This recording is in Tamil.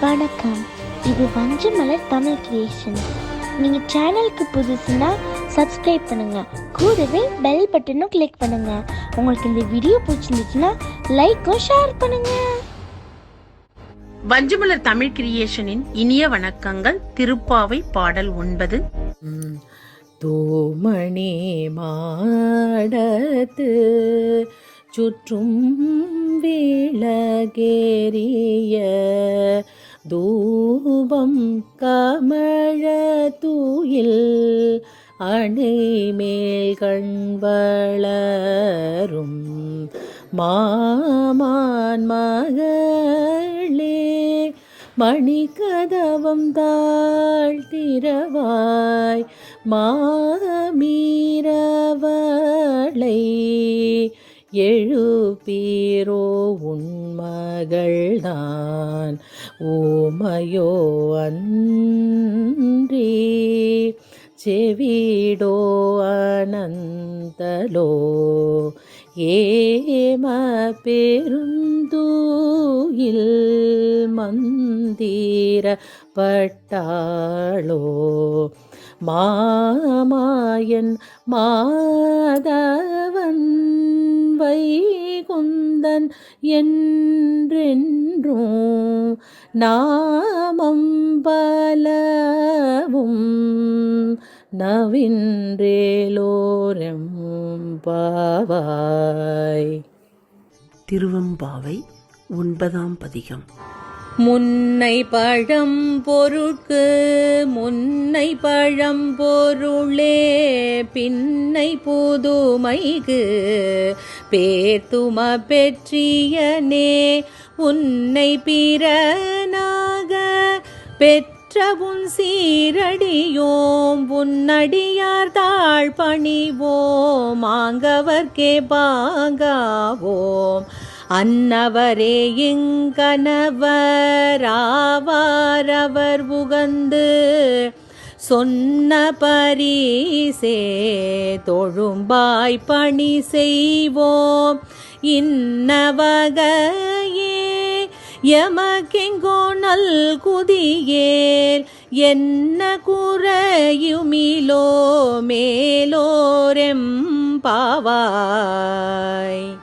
வணக்கம். இது வஞ்சமலர் தமிழ் கிரியேஷன் நீங்கள் சேனலுக்கு புதுசுன்னா சப்ஸ்கிரைப் பண்ணுங்க. கூடவே பெல் பட்டனும் கிளிக் பண்ணுங்க. உங்களுக்கு இந்த வீடியோ பிடிச்சிருந்துச்சுன்னா லைக்கும் ஷேர் பண்ணுங்க. வஞ்சமலர் தமிழ் கிரியேஷனின் இனிய வணக்கங்கள். திருப்பாவை பாடல் ஒன்பது. ம். தூமணி மாடத்து சுற்றும் விளகேறிய தூபம் கமழ தூயில் அணைமேல் கண்வளரும் மாமான் மகளே மணிக்கதவம் தாழ்த்திரவாய் மாமீரவளை எழுப்பீரோ உண்மை மகள்தான். ஓமையோ அன்றி செவிடோ அனந்தலோ ஏம பெருந்தூயில் மந்திர பட்டாளோ மாமாயன் மாதவன் வைகுந்த வைகுந்தன் என்றென்றும் நாமம் பலவும் நவின்றேலோரம் பாவாய் திருவம்பாவை ஒன்பதாம் பதிகம். முன்னை பழம் பொருட்கு முன்னை பழம் பொருளே பின்னை புதுமைக்கு பேத்தும பெற்றியனே உன்னை பிறனாக பெற்றவும் சீரடியோம் உன்னடியார் தாழ் பணிவோம் ஆங்கவர்க்கே பாங்காவோம். அன்னவரே இங்கனவராவார் உகந்து சொன்ன பரிசே தொழும்பாய் பணி செய்வோம். இன்னவகையே எமக்கெங்கோ நல் குதியேல் என்ன குறையுமிலோ மேலோரெம் பாவாய்.